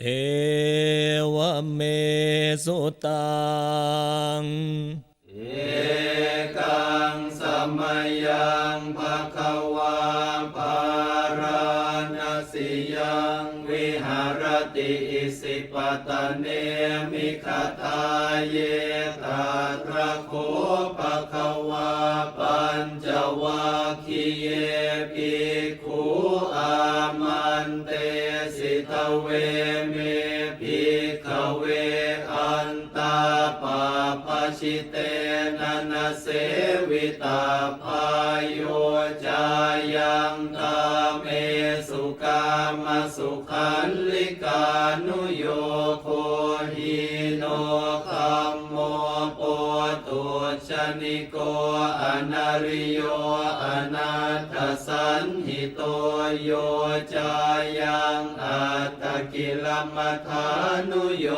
เอวเมสุตัง เอกังสมยังภะคะวาปาราณสิยังวิหารติอิสิปตะเนมิคทาเยตาตระโคภะคะวาปัญจวัคคีเยภิ เวเมภิกขเวอันตาปาปชิเตนะนเสวิตาพายโยจายังตาเมสุกามสุขันลิกานุโยโคหิโนคัมโมโปตุชนิโกอนาริโยอนาถสันห โตโยจายังอัตตกิลมัฐานุโย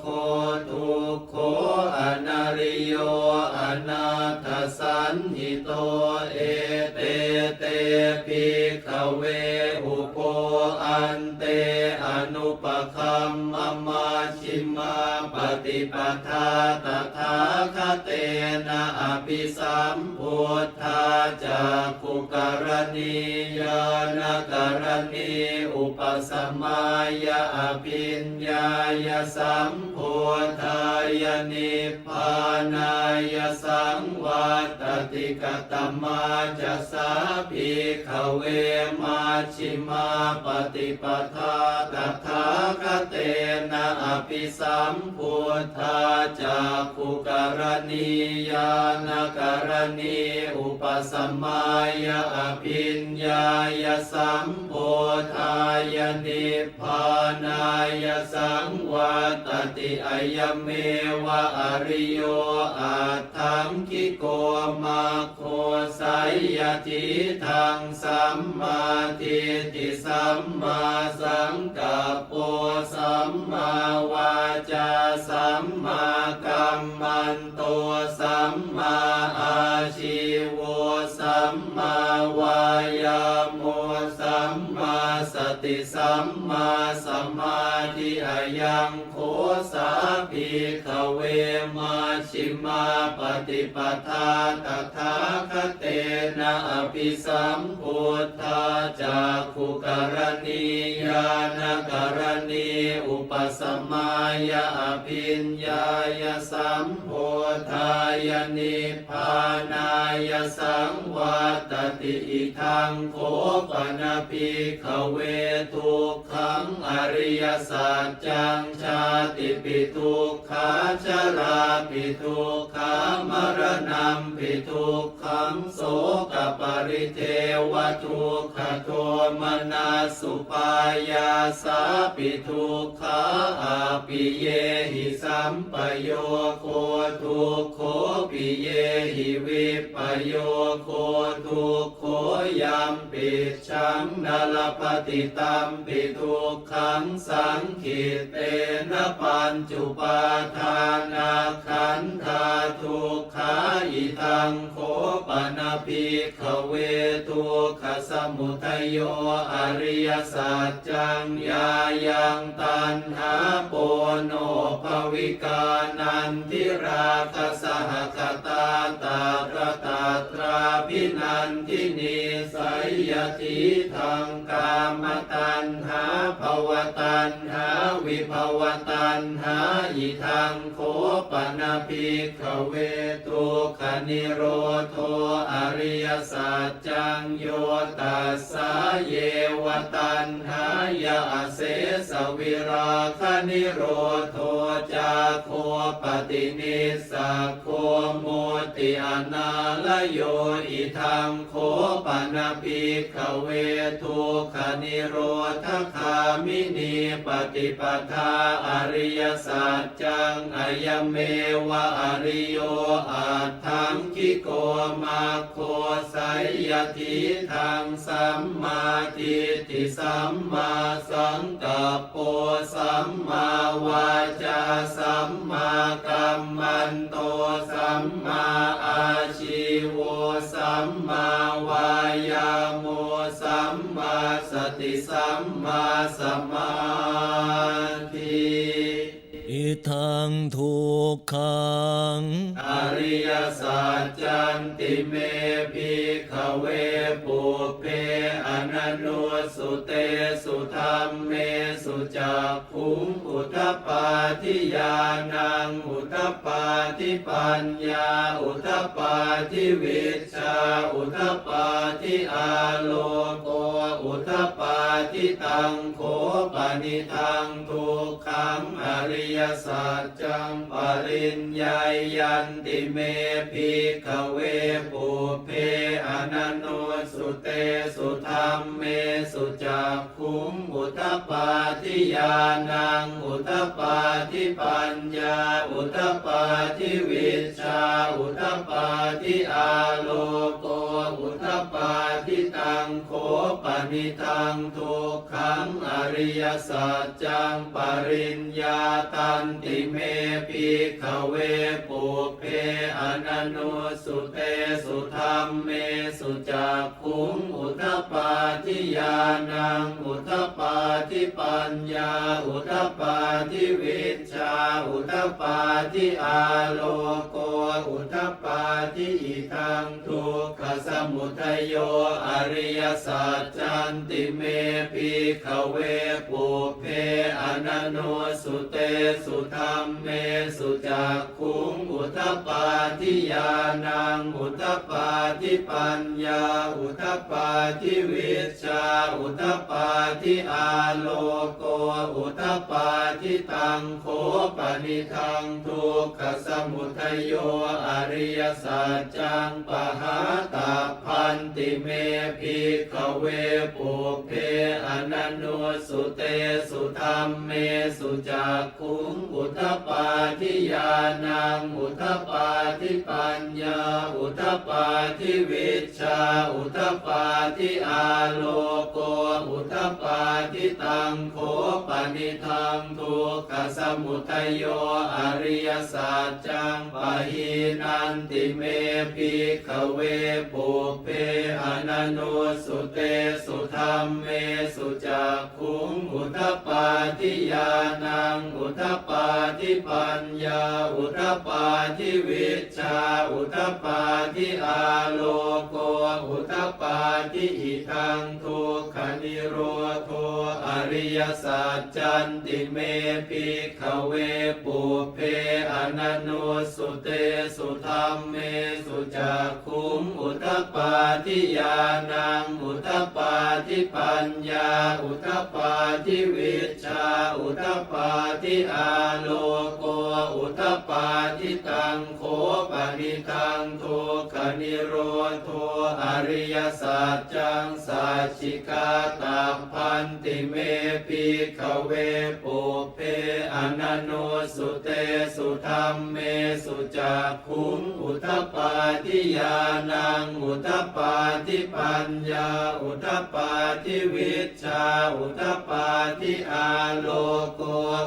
โคทุกโคอนาริโยอนาถสันหิโตเอเตเตปิขเวอุโปอันเตอนุปคัมมมาชิมาปฏิปทาตถา เตนะอภิสัมพุทธาจักขุกรณียานกรณีอุปสมายาอภิญญายสัม ทายนิพพานายสังวัตติกตมาจะสาภิกขเวมาชิมาปฏิปทาตถาคเตนะอภิสัมพุทธาจากขุกรณียานกรณีอุปสมายอภิญญายสัมโพธายนิพพานายสังวัตติอยเมวะอริโยอาทังคิโกมาโคไสยทิทังสัมมาทิฏฐิสัมมาสังกัปโปสัมมาวาจาสัมมากัมมันโตสัมมาอาชีโวสัมมาวายาโม สติสัมมาสมาธิอายังโคสาภิกเวมาชิมาปฏิปทาตถาคเตนะอภิสัมพุทธาจากขุกรณียานกรณี อุปสมายาอภิญญายสัม โพธายนิพานายสังวัตติอิทังโคปนะภิกขเวทุกขังอริยสัจจังชาติปิทุกขาชราปิทุกขามรณะปิทุกขังโสกปริเทวทุกขโทมนาสุปายาสาปิทุกขาอาปิเยหิสัมปโยโคทุโคปิเยหิวิปโยโคทุกโคยัมปิชังนาลปฏิตัมปิทุกขังสังขิตเตนะปัญจุปาทานาขันธาทุกขาอิทังโคปนาภิกขเวทุกขสมุทโยอริยสัจจังยายังตันหาโปโนภวิกานันทิราคสหคตาตาตระตาตราพินันทินีสยยติทังกามตันหาภวตันหาวิภวตันหาอิทังโคปนาภิกขเวทุกขนิโรโทอริยสัจจังโยตัสสะเยวตันหา ยาเสสวิราคนิโรโทจาโคปฏินิสสกโคโมติอนาลโยอิทังโคปนาภิกขเวทุกขนิโรธคามินีปฏิปทาอริยสัจจังอายเมวะอริโยอาทังคิโกมาโคไสยทิทังสัมมาทิฏฐิสัมมาสังกัปโปสัมมาวาจาสัมมากัมมันโตสัมมาอาชีโวสัมมาวายาโมสัมมาสติสัมมาสมา ทังทุกขัง อริยสัจจันติเมภิกขเวปุเพอนันโนสุเตสุธรรมเมสุจักขุงอุทปาทิยานังอุทปาทิปัญญา อุทปาทิวิชา อุทปาทิอาโลโก ทิตังโขปนิทังทุกขังอริยสัจจังปริญญายันติเมภิกเวปุเพอนันโนสุเตสุธรรมเมสุจักขุงอุทปาทิยานังอุทปาทิปัญญาอุทปาทิวิชาอุทปาทิอาโลโกอุทปาทิตังโข ปนิทังทุกขังอริยสัจจังปริญญาตันติเมภิขเวปุเพอนันโนสุเตสุธรรมเมสุจักขุงอุทปาทิยานังอุทปาทิปัญญาอุทปาทิวิชาอุทปาทิอาโลโกอุทปปาทิอิทังทุกขสมุทัยโยอริยสัจจันติเมภิขเวปุเพอนันโนสุเตสุธรรมเมสุจักขุงอุทปาทิยานังอุทปาทิปัญญาอุทปาทิวิชาอุทปาทิอาโลโกอุทปาทิตังโขปนิทังทุกขสมุทโยอริยสัจจังปหาตาพันติเมภิกขเวปุเพอนันโนสุเตสุธรรมเมสุจักขุงอุทปาทิยานังอุทปาทิปัญญาอุทปาทิวิชาอุทปาทิอาโลโกอุทปาทิตังโขปนิทังทุกขสมุทัยโยอริยสัจจังปะหีนันติเมภิกขเวปุเพอนันโนสุเตสุธรรมเมสุจักข งอุทปาทิยานังอุทปาทิปัญญาอุทปาทิวิชาอุทปาทิอาโลโกอุทปาทิอิทังทุกขนิโรโทอริยสัจจันติเมภิขเวปุเพอนันโนสุเตสุธรรมเมสุจักขุงอุทปาทิยานังอุทปาทิปัญญาอุทปาทิวิชชาอุทปาทิอาโลโกอุทปาทิตังโขปนิทังโทุกขนิโรโทอริยสัจจังสัจจิกาตาพันติเมภิขเวปุเพอนันโนสุเตสุธรรมเมสุจักขุงอุทปาทิยานังอุทปาทิปัญญาอุทปาทิวิชชาอุทปาทิอาโลโก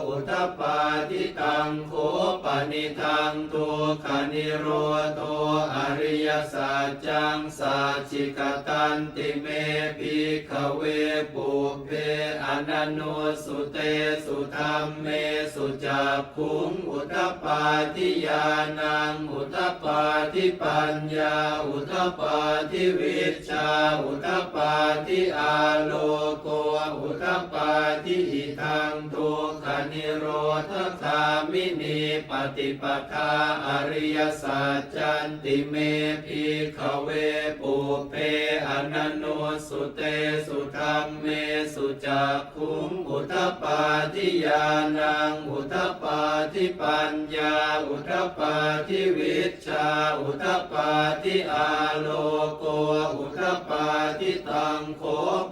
อุทปาทิตังโคป นิทังทุกขนิโรโทอริยสัจจังสัจจิกตันติเมภิกขเวปุเพอนันโนสุเตสุธรรมเมสุจักขุงอุทปาทิยานังอุทปาทิปัญญาอุทปาทิวิชาอุทปาทิอาโลโกอุทปาทิอิทังทุกขนิโรธคามินีปฏิปทาอริยสัจจันติเมภิกขเวปุเพอนันโนสุเตสุธรรมเมสุจักขุงอุทปาทิยานังอุทปาทิปัญญา อุทปาทิวิชา อุทปาทิอาโลโก อุทปาทิตังโข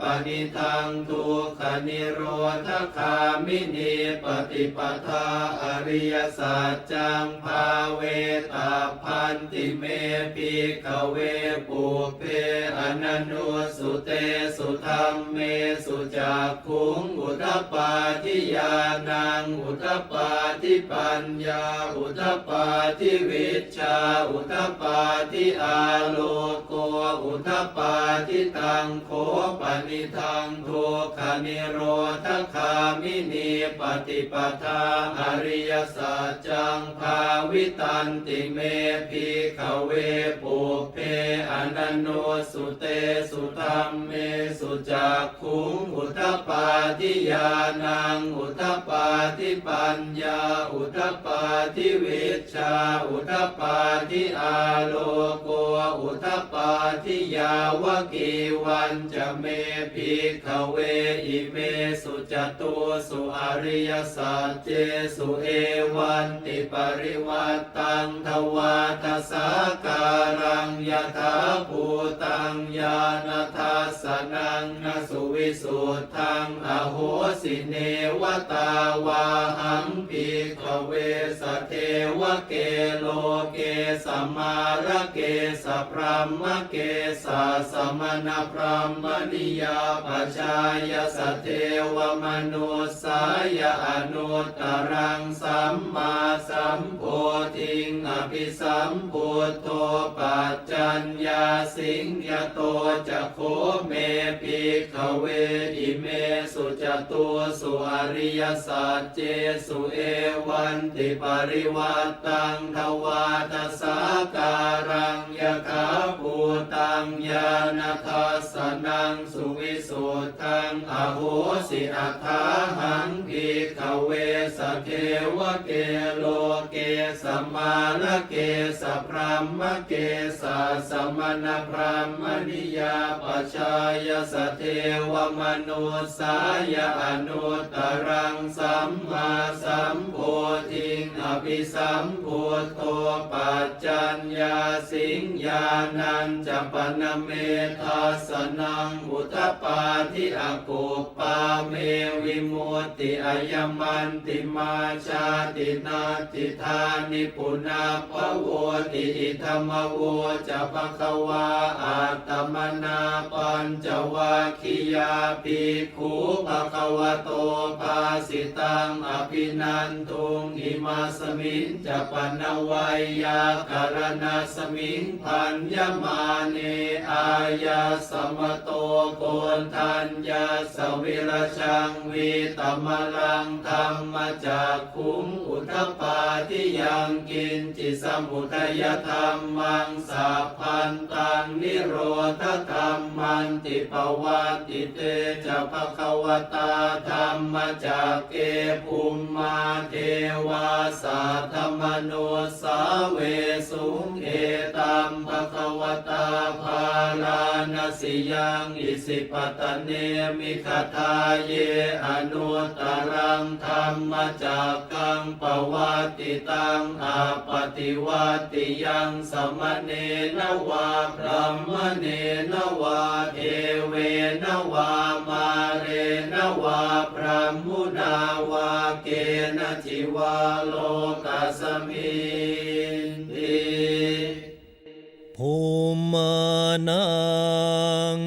ปนิทังทุกขนิโรธคามินีปฏิปทาอริยสัจจังภาเวตาพันติเมภิขเวปุเพอนันโนสุเตสุธรรมเมสุจักขุงอุทปปาทิยานังอุทปปาทิปัญญาอุทปปาทิวิชาอุทปปาทิอาโลโกอุทปปาทิตังโคปนิทังทุกขนิโรธคามินีปฏิปทาอริยสัจจงภาวิตันติเมภิกขเวปุเพอนันโนสุเตสุธรรมเมสุจักขุงอุทปปาทิยานังอุทปปาทิปัญญาอุทปปาทิวิชชาอุทปปาทิอาโลโกอุทปปาทิยาวกีวันจะเมภิกขเวอิเมสุจตุสุอริยสัจเจสุเอวันติปริวัตตังทวาทสาการังยถาภูตังญาณทัสสนังนสุวิสุทธังอโหสิเนวตาวาหังภิขเวสเทวเกโลเกสมาระเกสพรหมเกสสมณพรหมนิยาปชายสเทวมนุสายอนุตรังสัมมาสมโพธิงอภิสัมพุทโธปัจจัญญาสิงยโตจะโคเมภิขเวอิเมสุจตุสุอริยสัจเจสุเอวันติปริวัตตังทวาทสาการังยคาภูตังญาณทัสสนังสุวิสุทังอโหสิอัฏฐาหังภิขเวสเทวเกโลเกสมาลเกสพรหมเกสสมณพรหมนิยาปชายสเทวมนุสายอนุตตรังสัมมาสัมโพธิงอภิสัมพุทโธปัจจัญญาสิงญานันจปนเมทัสนังอุทปปาทิอากุปปาเมวิมุตติอายมันติมาชาตินาติธานิปุนาภโวติอิธรรมโวจะปะคะวาอาตมนาปัญจวัคคียาภิกขุภะคะวะโตภาสิตังอภินันทุงอิมาสมิงจะปนวัยยาการณาสมิงพันยมาเนอายาสมโตโกนทัญญาสวิรชังวีตมลังธรรมจากคุงอุทปปาทิยังกินจิสมุทยธรรมังสัพพันตังนิโรธธรรมันติปวัติเตจะภควตาธรรมจากเกภูมิมาเทวาสาธรรมโนสาเวสุงเอตัมภควตาภาลานสิยังอิสิปตเนมิคทาเยอนุตรังธรรมจากกังปวัติตังอาปฏิวัติยังสมเนนวาพระมเนนวาเอเวนวามาเรนวาพระมุนาวาเกณจิวาโลกัสมิติภูมานัง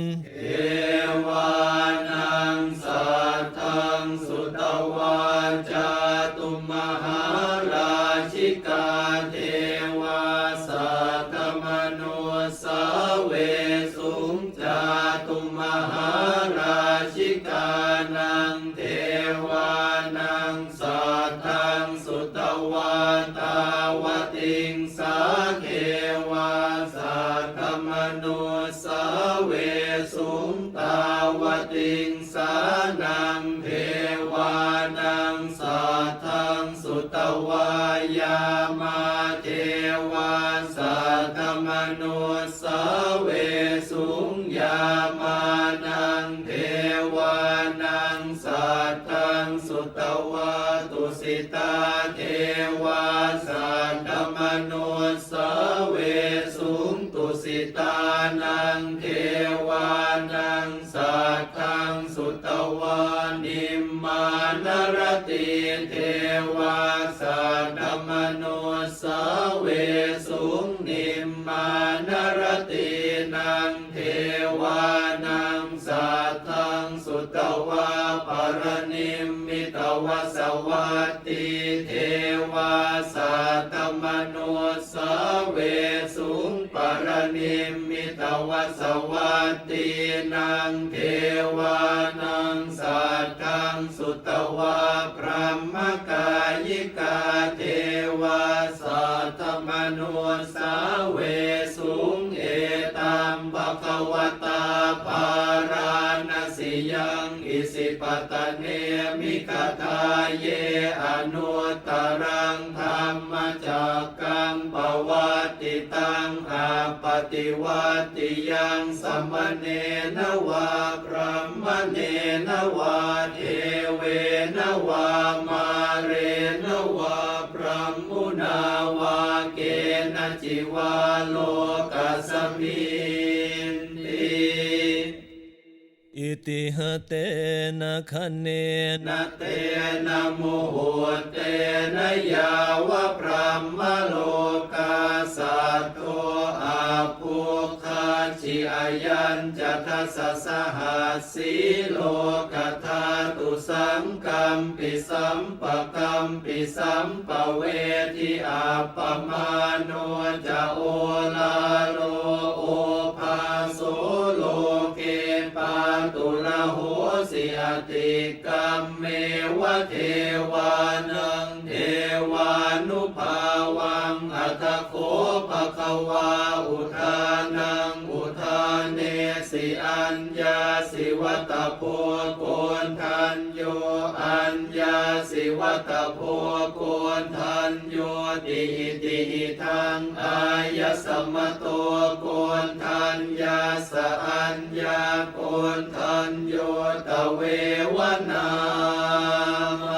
ตาเทวาสัตตมนุสเวสุงตุสิตานังเทวานังสัตทังสุตวานิมมานรติเทวาสัตตมนุสเวสุงนิมมานรตินังเทวานังสัตทังสุตวาปรนิมมิตวสวัต สัตมโนสเวสุงปรนิมมิตวสวัตตินางเทวานังสัตตังสุตวาพระมกายิกาเทวาสัตมโนสเวสุงเอตัมภะคะวต เนมิกทาเยอนุตรังธรรมจักกังปวัตติตังอาปฏิวัติยังสมเณนวาพระมเณนวาเทเวนวามาเรนวาพระมุนาวาเกณจิวาโลกัสมิ ติหเตนะคะเนนะนาเตนะโมโหเตนะยาวะพระมโลกาสัตโตอาภูคาชิอายันจะทัสสะหัสสีโลกธาตุสังกัมปิสัมปะกัมปิสัมปะเวทิอาปมาโนจะโอลาโลโอภาโสโล โหสิอติกรรมเมวะเทวานังเทวานุภาวังอัตโคภะคะวาอุทานังอุทานเนสิอัญญาสิวัตโพโกนทันโยอัญ วัตโพโกนทันโยติหิติหิทังอายสมโตโกนทันยาสอัญญาโกนทันโยตเววนา